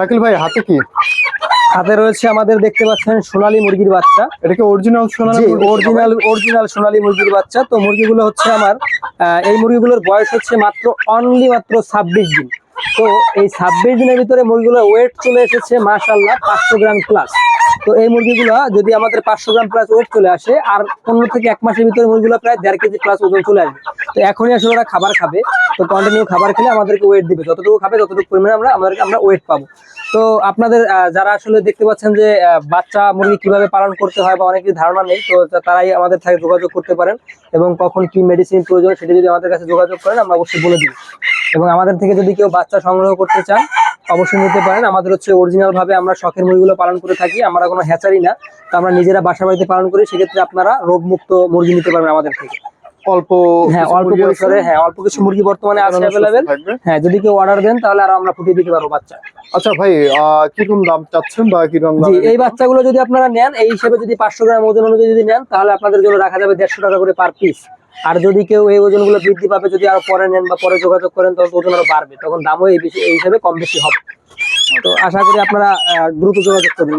শাকিল ভাই হাতে কি? হাতে রয়েছে আমাদের দেখতে পাচ্ছেন সোনালী মুরগির বাচ্চা। এটা কি অরিজিনাল সোনা জি অরিজিনাল অরিজিনাল সোনালী মুরগির বাচ্চা। তো মুরগিগুলো হচ্ছে আমার এই মুরগিগুলোর বয়স হচ্ছে মাত্র অনলি মাত্র ছাব্বিশ দিন। তো এই ছাব্বিশ দিনের ভিতরে মুরগিগুলোর ওয়েট চলে এসেছে মাশাল্লাহ পাঁচশো গ্রাম প্লাস তো এই মুরগিগুলো যদি আমাদের পাঁচশো গ্রাম প্লাস ওয়েট চলে আসে আর পনেরো থেকে এক মাসের ভিতরে মুরগিগুলো প্রায় দেড় কেজি প্লাস ওজন চলে আসবে। তো এখনই আসলে ওরা খাবার খাবে। তো কন্টিনিউ খাবার খেলে আমাদেরকে ওয়েট দিবে। যতটুকু খাবে, ততটুকু পরিমাণে আমরা, আমাদেরকে আমরা ওয়েট পাবো। তো আপনাদের যারা আসলে দেখতে পাচ্ছেন যে বাচ্চা মুরগি কীভাবে পালন করতে হয় বা অনেকের ধারণা নেই, তো তারাই আমাদের থেকে যোগাযোগ করতে পারেন এবং কখন কি মেডিসিন প্রয়োজন সেটা যদি আমাদের কাছে যোগাযোগ করেন, আমরা অবশ্যই বলে দিই এবং আমাদের থেকে যদি কেউ বাচ্চা সংগ্রহ করতে চান, অবশ্যই নিতে পারেন। আমাদের হচ্ছে অরিজিনাল ভাবে আমরা শখের মুরগিগুলো পালন করে থাকি, আমরা কোনো হ্যাচারি না। তো আমরা নিজেরা বাসা বাড়িতে পালন করি, সেক্ষেত্রে আপনারা রোগমুক্ত মুরগি নিতে পারবেন আমাদের থেকে। অল্প হ্যাঁ অল্প পরিসরে হ্যাঁ অল্প কিছু মুরগি বর্তমানে আছে। হ্যাঁ যদি কেউ অর্ডার দেন তাহলে আর আমরা ফুটিয়ে দিতে পারব বাচ্চা। আচ্ছা ভাই আহ, কীরকম দাম চাচ্ছেন বা কীরকম জি দাম এই বাচ্চাগুলো যদি আপনারা নেন এই হিসেবে যদি গ্রাম ওজন অনুযায়ী যদি নেন তাহলে আপনাদের জন্য রাখা যাবে দেড়শো টাকা করে পার পিস আর যদি কেউ এই ওজনগুলো বৃদ্ধি পাবে যদি আরও পরে নেন বা পরে যোগাযোগ করেন তখন ওজন আরও বাড়বে। তখন দামও এই হিসাবে কম বেশি হবে। তো আশা করি আপনারা দ্রুত যোগাযোগ করবেন